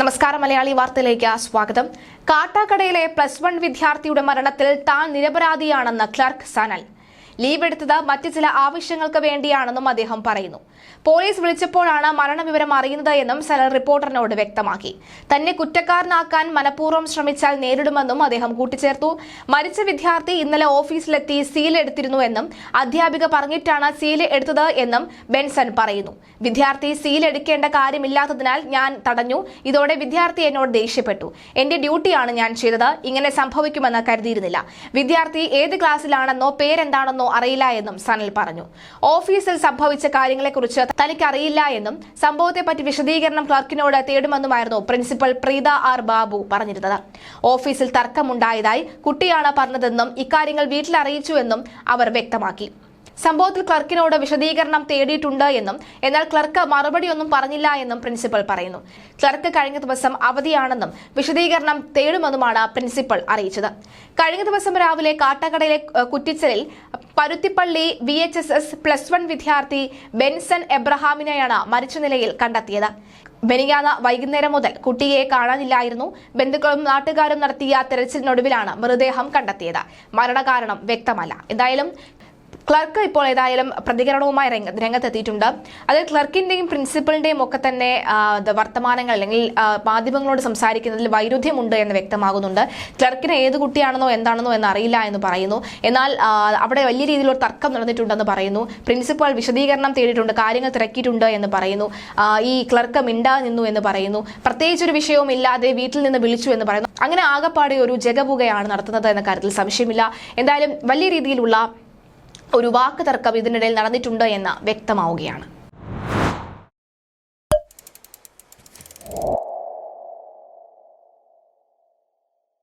നമസ്കാരം മലയാളി വാർത്തയിലേക്ക് സ്വാഗതം. കാട്ടാക്കടയിലെ പ്ലസ് വൺ വിദ്യാർത്ഥിയുടെ മരണത്തിൽ താൻ നിരപരാധിയാണെന്ന് ക്ലർക്ക് സനൽ. ലീവ് എടുത്തത് മറ്റ് ചില ആവശ്യങ്ങൾക്ക് വേണ്ടിയാണെന്നും അദ്ദേഹം പറയുന്നു. പോലീസ് വിളിച്ചപ്പോഴാണ് മരണവിവരം അറിയുന്നത് എന്നും സലർ റിപ്പോർട്ടറിനോട് വ്യക്തമാക്കി. തന്നെ കുറ്റക്കാരനാക്കാൻ മനഃപൂർവം ശ്രമിച്ചാൽ നേരിടുമെന്നും അദ്ദേഹം കൂട്ടിച്ചേർത്തു. മരിച്ച വിദ്യാർത്ഥി ഇന്നലെ ഓഫീസിലെത്തി സീൽ എടുത്തിരുന്നു എന്നും അധ്യാപിക പറഞ്ഞിട്ടാണ് സീൽ എടുത്തത് എന്നും ബെൻസൺ പറയുന്നു. വിദ്യാർത്ഥി സീൽ എടുക്കേണ്ട കാര്യമില്ലാത്തതിനാൽ ഞാൻ തടഞ്ഞു. ഇതോടെ വിദ്യാർത്ഥി എന്നോട് ദേഷ്യപ്പെട്ടു. എന്റെ ഡ്യൂട്ടിയാണ് ഞാൻ ചെയ്തത്. ഇങ്ങനെ സംഭവിക്കുമെന്ന് കരുതിയിരുന്നില്ല. വിദ്യാർത്ഥി ഏത് ക്ലാസ്സിലാണെന്നോ പേരെന്താണെന്നോ അറിയില്ല എന്നും സനൽ പറഞ്ഞു. ഓഫീസിൽ സംഭവിച്ച കാര്യങ്ങളെക്കുറിച്ച് തനിക്ക് അറിയില്ല എന്നും സംഭവത്തെപ്പറ്റി വിശദീകരണം ക്ലർക്കിനോട് തേടുമെന്നുമായിരുന്നു പ്രിൻസിപ്പൽ പ്രീത ആർ ബാബു പറഞ്ഞിരുന്നത്. ഓഫീസിൽ തർക്കമുണ്ടായതായി കുട്ടിയാണ് പറഞ്ഞതെന്നും ഇക്കാര്യങ്ങൾ വീട്ടിൽ അറിയിച്ചുവെന്നും അവർ വ്യക്തമാക്കി. സംഭവത്തിൽ ക്ലർക്കിനോട് വിശദീകരണം തേടിയിട്ടുണ്ട് എന്നും എന്നാൽ ക്ലർക്ക് മറുപടിയൊന്നും പറഞ്ഞില്ല എന്നും പ്രിൻസിപ്പൽ പറയുന്നു. ക്ലർക്ക് കഴിഞ്ഞ ദിവസം അവധിയാണെന്നും വിശദീകരണം തേടുമെന്നുമാണ് പ്രിൻസിപ്പൽ അറിയിച്ചത്. കഴിഞ്ഞ ദിവസം രാവിലെ കാട്ടക്കടയിലെ കുറ്റിച്ചലിൽ Paruthippally V H S S plus one വിദ്യാർത്ഥി ബെൻസൺ എബ്രഹാമിനെയാണ് മരിച്ച നിലയിൽ കണ്ടെത്തിയത്. ബെനിയാന വൈകുന്നേരം മുതൽ കുട്ടിയെ കാണാനില്ലായിരുന്നു. ബന്ധുക്കളും നാട്ടുകാരും നടത്തിയ തെരച്ചിലിനൊടുവിലാണ് മൃതദേഹം കണ്ടെത്തിയത്. മരണകാരണം വ്യക്തമല്ല. എന്തായാലും ക്ലർക്ക് ഇപ്പോൾ ഏതായാലും പ്രതികരണവുമായി രംഗ രംഗത്തെത്തിയിട്ടുണ്ട്. അതിൽ ക്ലർക്കിന്റെയും പ്രിൻസിപ്പലിന്റെയും ഒക്കെ തന്നെ വർത്തമാനങ്ങൾ അല്ലെങ്കിൽ മാധ്യമങ്ങളോട് സംസാരിക്കുന്നതിൽ വൈരുദ്ധ്യമുണ്ട് എന്ന് വ്യക്തമാകുന്നുണ്ട്. ക്ലർക്കിന് ഏത് കുട്ടിയാണെന്നോ എന്താണെന്നോ എന്ന് അറിയില്ല എന്ന് പറയുന്നു. എന്നാൽ അവിടെ വലിയ രീതിയിലൊരു തർക്കം നടന്നിട്ടുണ്ടെന്ന് പറയുന്നു. പ്രിൻസിപ്പൽ വിശദീകരണം തേടിയിട്ടുണ്ട് കാര്യങ്ങൾ തിരക്കിയിട്ടുണ്ട് എന്ന് പറയുന്നു. ഈ ക്ലർക്ക് മിണ്ടാ നിന്നു എന്ന് പറയുന്നു. പ്രത്യേകിച്ച് ഒരു വിഷയവും ഇല്ലാതെ വീട്ടിൽ നിന്ന് വിളിച്ചു എന്ന് പറയുന്നു. അങ്ങനെ ആകപ്പാടെ ഒരു ജഗപുകയാണ് നടത്തുന്നത് എന്ന കാര്യത്തിൽ സംശയമില്ല. എന്തായാലും വലിയ രീതിയിലുള്ള ഒരു വാക്ക് തർക്കം ഇതിനിടയിൽ നടന്നിട്ടുണ്ട് എന്ന് വ്യക്തമാവുകയാണ്.